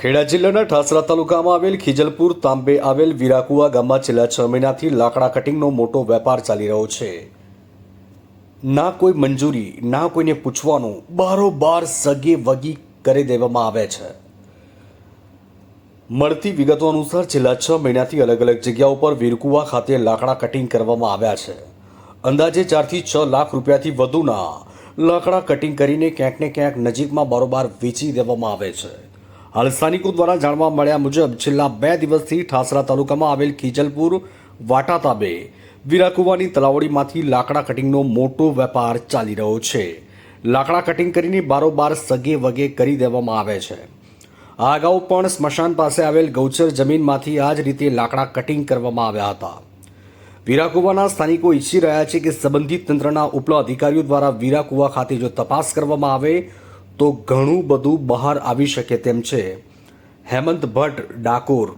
ખેડા જિલ્લાના ઠાસરા તાલુકામાં આવેલ ખીજલપુર, તાંબે આવેલ વિરાકુવા ગામમાં છેલ્લા છ મહિનાથી લાકડા કટિંગનો મોટો વેપાર ચાલી રહ્યો છે. ના કોઈ મંજૂરી, ના કોઈને પૂછવાનું, બારોબાર સગે વગી કરી દેવામાં આવે છે. મળતી વિગતો અનુસાર છેલ્લા છ મહિનાથી અલગ અલગ જગ્યાઓ પર વિરકુવા ખાતે લાકડા કટિંગ કરવામાં આવ્યા છે. અંદાજે ચારથી છ લાખ રૂપિયાથી વધુના લાકડા કટિંગ કરીને ક્યાંક ને ક્યાંક નજીકમાં બારોબાર વેચી દેવામાં આવે છે. હાલ સ્થાનિકો દ્વારા જાણવા મળ્યા મુજબ છેલ્લા બે દિવસથી ઠાસરા તાલુકામાં આવેલ ખીજલપુર વાટા તાબે વિરાકુવાની તલાવડીમાંથી લાકડા કટિંગનો મોટો વેપાર ચાલી રહ્યો છે. લાકડા કટિંગ કરીને બારોબાર સગે વગે કરી દેવામાં આવે છે. આ અગાઉ પણ સ્મશાન પાસે આવેલ ગૌચર જમીનમાંથી આ જ રીતે લાકડા કટિંગ કરવામાં આવ્યા હતા. વીરાકુવાના સ્થાનિકો ઈચ્છી રહ્યા છે કે સંબંધિત તંત્રના ઉપલા અધિકારીઓ દ્વારા વીરાકુવા ખાતે જો તપાસ કરવામાં આવે તો ઘણું બધું બહાર આવી શકે તેમ છે. હેમંત ભટ્ટ ડાકોર